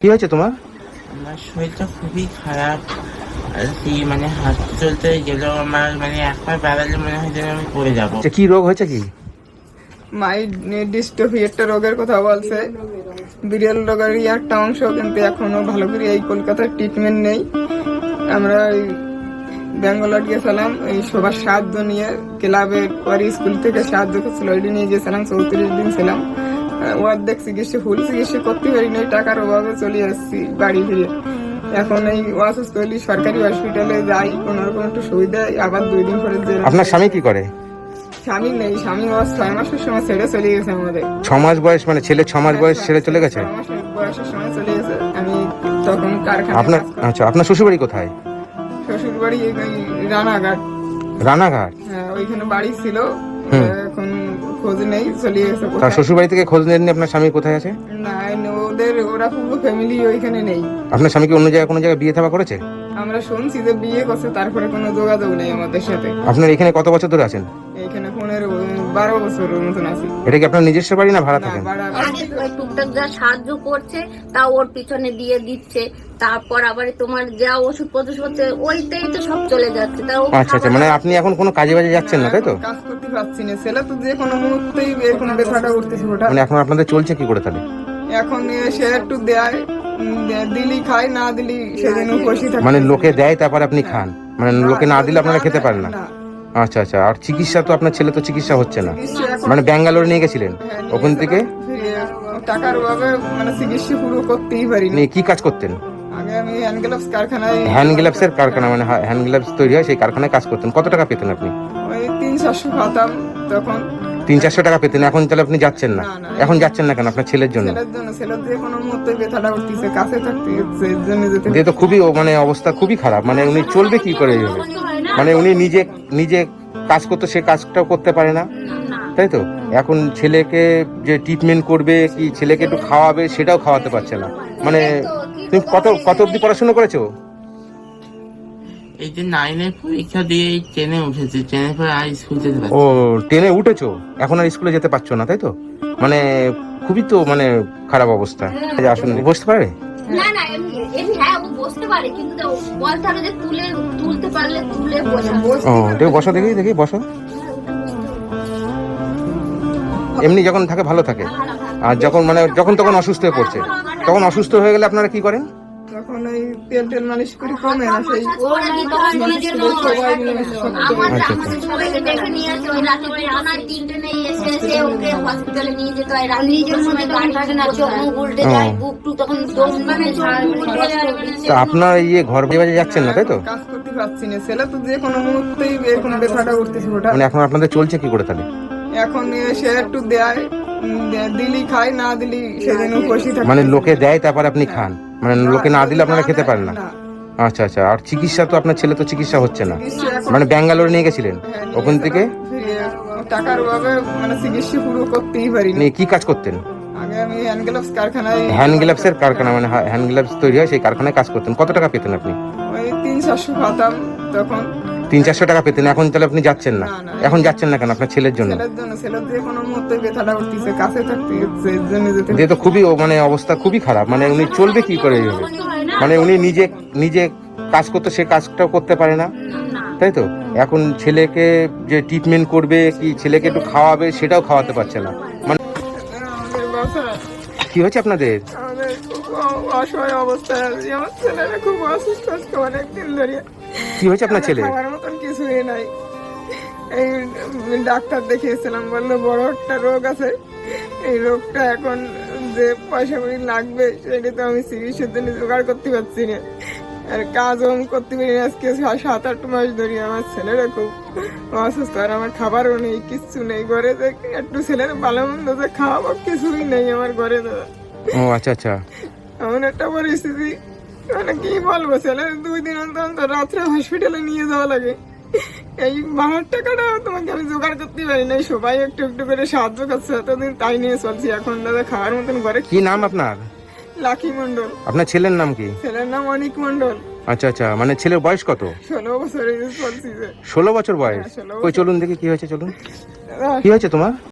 কি হয়েছে তোমার? আমার শরীরটা খুবই খারাপ। আর কি মানে হাঁটতে চলতে গেলেও আমার মানে একবার বেড়ালে মনে হয় যেন আমি পড়ে যাব। আচ্ছা, কি রোগ হয়েছে কি? মাইড ডিস্ট্রফি একটা রোগের কথা বলছে। বিরল রোগের একটা অংশ কিন্তু এখনও ভালো করে এই কলকাতার ট্রিটমেন্ট নেই। আমরা ওই ব্যাঙ্গালোর গেছিলাম এই সবার সাহায্য নিয়ে ক্লাবে পরে স্কুল থেকে সাহায্য করছিল ওইটি নিয়ে গেছিলাম চৌত্রিশ দিন ছিলাম। অর্ধেক চিকিৎসা ফুল চিকিৎসা করতে পারি নাই টাকার অভাবে চলে আসছি বাড়ি ফিরে। এখন এই অসুস্থ হলে সরকারি হসপিটালে যাই কোনো রকম একটু সুবিধা আবার দুই দিন পরে যে আপনার স্বামী কি করে? স্বামী নেই স্বামী বাবা ছয় মাসের সময় ছেড়ে চলে গেছে আমাদের। ছ মাস বয়স মানে ছেলে ছ মাস বয়স ছেড়ে চলে গেছে? মাসের বয়সের সময় চলে গেছে। আমি তখন কারখানা আপনার আচ্ছা আপনার শ্বশুরবাড়ি কোথায়? শ্বশুর বাড়ি রানাঘাট। রানাঘাট? হ্যাঁ, ওইখানে বাড়ি ছিল। খোঁজ নেই চলে গেছে তার কোথায়। শ্বশুরবাড়ি থেকে খোঁজ নেননি আপনার স্বামী কোথায় আছে? না ওদের ওরা পুরো ফ্যামিলি ওইখানে নেই। আপনার স্বামী কি অন্য জায়গায় কোনো জায়গায় বিয়ে থাবা করেছে? আমরা শুনছি যে বিয়ে করছে তারপরে কোনো যোগাযোগ নেই আমাদের সাথে। আপনার এখানে কত বছর ধরে আছেন? এইখানে পনেরো বারো বছরের মতন আছি। এটা কি আপনার নিজস্ব বাড়ি না ভাড়া থাকেন? ওই টুকটাক যা সাহায্য করছে তা ওর পিছনে দিয়ে দিচ্ছে। তারপর আবার তোমার যা ওষুধ পত্র হচ্ছে ওইটাই তো সব চলে যাচ্ছে। তা আচ্ছা আচ্ছা মানে আপনি এখন কোনো কাজে বাজে যাচ্ছেন না তাই তো? পারছি না। ছেলে তো যে কোনো মুহূর্তেই এরকম ব্যথাটা উঠতেছে ওটা। মানে এখন আপনাদের চলছে কি করে তাহলে? এখন সে একটু দেয় দিলি খাই না দিলি সেদিন উপসী থাকে। মানে লোকে দেয় তারপর আপনি খান। মানে লোকে না দিলে আপনারা খেতে পারেন না। আচ্ছা আচ্ছা। আর চিকিৎসা তো আপনার ছেলে তো চিকিৎসা হচ্ছে না। মানে ব্যাঙ্গালোর নিয়ে গেছিলেন? হ্যাঁ, ওখান থেকে? টাকার অভাবে মানে চিকিৎসা পুরো করতেই পারি না আপনি কি কাজ করতেন? আগে আমি হ্যান্ডগ্লাভস কারখানায় হ্যান্ড গ্লাভস এর কারখানা মানে হ্যান্ড গ্লাভস তৈরি হয় সেই কারখানায় কাজ করতেন। কত টাকা পেতেন আপনি? ওই তিন চারশো খাতাম তখন। তিন চারশো টাকা পেতেন এখন তাহলে আপনি যাচ্ছেন না। এখন যাচ্ছেন না কেন আপনার ছেলের জন্য? ছেলের জন্য ছেলের যে কোনো মুহূর্তে ব্যথাটা উঠতেছে কাছে থাকতে এর জন্য যেতে দিয়ে তো খুবই মানে অবস্থা খুবই খারাপ। মানে উনি চলবে কি করে এইভাবে মানে উনি নিজে নিজে কাজ করতে সে কাজটাও করতে পারে না। তাই তো? এখন ছেলেকে যে ট্রিটমেন্ট করবে কি ছেলেকে একটু খাওয়াবে সেটাও খাওয়াতে পারছে না। মানে তুমি কত কত অবধি পড়াশোনা করেছ? এই যে নাইনের পরীক্ষা দিয়ে এই ট্রেনে উঠেছি। ট্রেনের পরে আর স্কুল যেতে পারছি ও ট্রেনে উঠেছো? এখন আর স্কুলে যেতে পারছ না তাই তো? মানে খুবই তো মানে খারাপ অবস্থা। আসুন বসতে পারে? না না এমনি এমনি হ্যাঁ ও বসতে পারে কিন্তু বলতে হবে যে তুলে তুলতে পারলে তুলে বসাবো ও দেখো বসো দেখি দেখি বসো। এমনি যখন থাকে ভালো থাকে। আর যখন মানে যখন তখন অসুস্থ হয়ে পড়ছে। তখন অসুস্থ হয়ে গেলে আপনারা কি করেন? তখন ওই তেল টেল মালিশ করে কমে না সেই সবাই মিলে সবাইকে নিয়ে আসে ওই রাতে বেলানায় তিনটে নেই এসে এসে ওকে হসপিটালে নিয়ে যেতে। হয় রাতে নিজের সময় গান থাকে না চোখ মুখ উল্টে যায় বুক টু তখন দম মানে তা আপনার ইয়ে ঘর বাজে যাচ্ছেন না তাই তো? কাজ করতে পারছি না। ছেলে তো যে কোনো মুহূর্তেই এরকম ব্যথাটা উঠতেছে ওটা মানে এখন আপনাদের চলছে কি করে তাহলে? এখন সে একটু দেয় দে- দিলি খাই না দিলি সেদিন উপসী থাকে। মানে লোকে দেয় তারপর আপনি খান? মানে লোকে না দিলে আপনারা খেতে পারেন না। আচ্ছা আচ্ছা। আর চিকিৎসা তো আপনার ছেলে তো চিকিৎসা হচ্ছে না। মানে ব্যাঙ্গালোরে নিয়ে গেছিলেন? ওখান থেকে? টাকার অভাবে মানে চিকিৎসা পুরো করতেই পারিনি কি কাজ করতেন? হ্যান্ড গ্লাভসের কারখানা মানে হ্যান্ড গ্লাভস তৈরি হয়, সেই কারখানায় কাজ করতেন। কত টাকা পেতেন আপনি? তখন। তিন চারশো টাকা পেতেন এখন তাহলে আপনি যাচ্ছেন না। এখন যাচ্ছেন না কেন আপনার ছেলের জন্য? যে তো খুবই মানে অবস্থা খুবই খারাপ মানে উনি চলবে কি করে এইভাবে মানে উনি নিজে নিজে কাজ করতে সে কাজটাও করতে পারে না। তাই তো? এখন ছেলেকে যে ট্রিটমেন্ট করবে কি ছেলেকে একটু খাওয়াবে সেটাও খাওয়াতে পারছে না। মানে কি হয়েছে আপনাদের? আমাদের খুব অসহায় অবস্থা আছি। আমার ছেলেরা খুব অসুস্থ আজকে অনেকদিন ধরে। কি হয়েছে আপনার ছেলে মতন কিছুই নাই। এই ডাক্তার দেখিয়েছিলাম বলল বড় একটা রোগ আছে। এই রোগটা এখন যে পয়সা করি লাগবে সেটা তো আমি চিকিৎসার জন্য জোগাড় করতে পারছি না। আর কাজও আমি করতে পারি আজকে সাত আট মাস ধরে আমার ছেলেরা খুব অসুস্থ আর আমার খাবারও নেই কিচ্ছু নেই ঘরে যে একটু ছেলের ভালো মন্দ যে খাওয়াবো কিছুই নেই আমার ঘরে দাদা ও আচ্ছা আচ্ছা। এমন একটা পরিস্থিতি। মানে কি বলব ছেলে দুই দিন অন্তর অন্তর রাত্রে হসপিটালে নিয়ে যাওয়া লাগে। এই বাহার টাকাটা তোমাকে আমি জোগাড় করতে পারি না। সবাই একটু একটু করে সাহায্য করছে এতদিন তাই নিয়ে চলছি। এখন দাদা খাওয়ার মতন ঘরে কি নাম আপনার? লাকি মন্ডল আপনার ছেলের নাম কি? ছেলের নাম অনিক মন্ডল আচ্ছা আচ্ছা মানে ছেলের বয়স কত? ষোলো বছর ষোলো বছর বয়স? হ্যাঁ, ওই চলুন দেখি কি হয়েছে চলুন। কি হয়েছে তোমার?